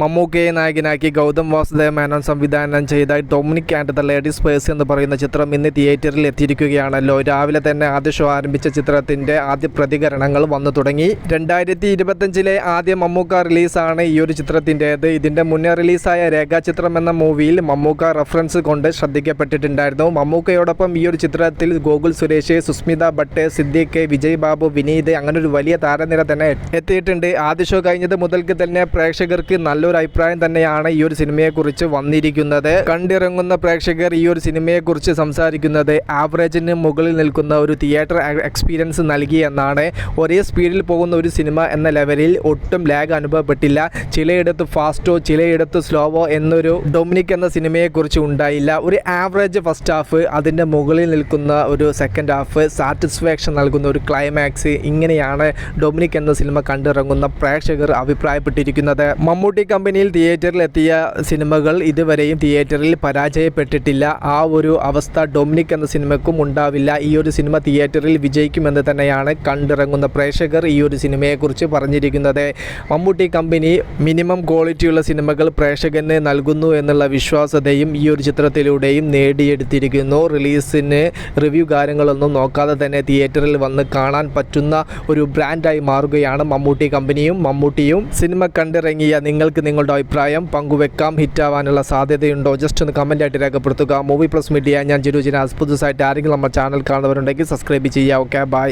മമ്മൂക്കയെ നായകനാക്കി ഗൗതം വാസുദേവ മേനോൻ സംവിധാനം ചെയ്ത Dominic and the ladies purse എന്ന് പറയുന്ന ചിത്രം ഇന്ന് തിയേറ്ററിൽ എത്തിയിരിക്കുകയാണല്ലോ. രാവിലെ തന്നെ ആദ്യ ഷോ ആരംഭിച്ച ചിത്രത്തിന്റെ ആദ്യ പ്രതികരണങ്ങൾ വന്നു തുടങ്ങി. രണ്ടായിരത്തി ഇരുപത്തഞ്ചിലെ ആദ്യ മമ്മൂക്ക റിലീസാണ് ഈ ഒരു ചിത്രത്തിന്റേത്. ഇതിന്റെ മുന്നേ റിലീസായ രേഖാചിത്രം എന്ന മൂവിയിൽ മമ്മൂക്ക റെഫറൻസ് കൊണ്ട് ശ്രദ്ധിക്കപ്പെട്ടിട്ടുണ്ടായിരുന്നു. മമ്മൂക്കയോടൊപ്പം ഈ ഒരു ചിത്രത്തിൽ ഗോകുൽ സുരേഷ് സുസ്മിത ഭട്ട് സിദ്ദീഖ് വിജയ് ബാബു വിനീത് അങ്ങനെ ഒരു വലിയ താരനിര തന്നെ എത്തിയിട്ടുണ്ട്. ആദ്യ ഷോ കഴിഞ്ഞത് മുതൽക്ക് തന്നെ പ്രേക്ഷകർക്ക് നല്ലൊരു അഭിപ്രായം തന്നെയാണ് ഈ ഒരു സിനിമയെക്കുറിച്ച് വന്നിരിക്കുന്നത്. കണ്ടിറങ്ങുന്ന പ്രേക്ഷകർ ഈ ഒരു സിനിമയെക്കുറിച്ച് സംസാരിക്കുന്നത് ആവറേജിന് മുകളിൽ നിൽക്കുന്ന ഒരു തിയേറ്റർ എക്സ്പീരിയൻസ് നൽകി എന്നാണ്. ഒരേ സ്പീഡിൽ പോകുന്ന ഒരു സിനിമ എന്ന ലെവലിൽ ഒട്ടും ലാഗ് അനുഭവപ്പെട്ടില്ല. ചിലയിടത്ത് ഫാസ്റ്റോ ചിലയിടത്ത് സ്ലോവോ എന്നൊരു ഡൊമിനിക് എന്ന സിനിമയെക്കുറിച്ച് ഉണ്ടായില്ല. ഒരു ആവറേജ് ഫസ്റ്റ് ഹാഫ് അതിന്റെ മുകളിൽ നിൽക്കുന്ന ഒരു സെക്കൻഡ് ഹാഫ് സാറ്റിസ്ഫാക്ഷൻ നൽകുന്ന ഒരു ക്ലൈമാക്സ് ഇങ്ങനെയാണ് ഡൊമിനിക് എന്ന സിനിമ കണ്ടിറങ്ങുന്ന പ്രേക്ഷകർ അഭിപ്രായപ്പെട്ടിരിക്കുന്നത്. മമ്മൂട്ടി കമ്പനിയിൽ തിയേറ്ററിൽ എത്തിയ സിനിമകൾ ഇതുവരെയും തിയേറ്ററിൽ പരാജയപ്പെട്ടിട്ടില്ല. ആ ഒരു അവസ്ഥ ഡൊമിനിക് എന്ന സിനിമയ്ക്കും ഉണ്ടാവില്ല. ഈ ഒരു സിനിമ തിയേറ്ററിൽ വിജയിക്കുമെന്ന് തന്നെയാണ് കണ്ടിറങ്ങുന്ന പ്രേക്ഷകർ ഈ ഒരു സിനിമയെക്കുറിച്ച് പറഞ്ഞിരിക്കുന്നത്. മമ്മൂട്ടി കമ്പനി മിനിമം ക്വാളിറ്റിയുള്ള സിനിമകൾ പ്രേക്ഷകന് നൽകുന്നു എന്നുള്ള വിശ്വാസതയും ഈ ഒരു ചിത്രത്തിലൂടെയും നേടിയെടുത്തിരിക്കുന്നു. റിലീസിന് റിവ്യൂ കാര്യങ്ങളൊന്നും നോക്കാതെ തന്നെ തിയേറ്ററിൽ വന്ന് കാണാൻ പറ്റുന്ന ഒരു ബ്രാൻഡായി മാറുകയാണ് മമ്മൂട്ടി കമ്പനിയും. മമ്മൂട്ടിയും സിനിമ കണ്ടിറങ്ങിയ നിങ്ങൾക്ക് നിങ്ങളുടെ അഭിപ്രായം പങ്കുവെക്കാം. ഹിറ്റാവാനുള്ള സാധ്യതയുണ്ടോ? ജസ്റ്റ് ഒന്ന് കമന്റായിട്ട് രേഖപ്പെടുത്തുക. മൂവി പ്ലസ് മീഡിയ ഞാൻ ജിരുജിനാസ് പുതുസായിട്ട് ആരെങ്കിലും നമ്മുടെ ചാനൽ കാണുന്നവരുണ്ടെങ്കിൽ സബ്സ്ക്രൈബ് ചെയ്യുക. Okay bye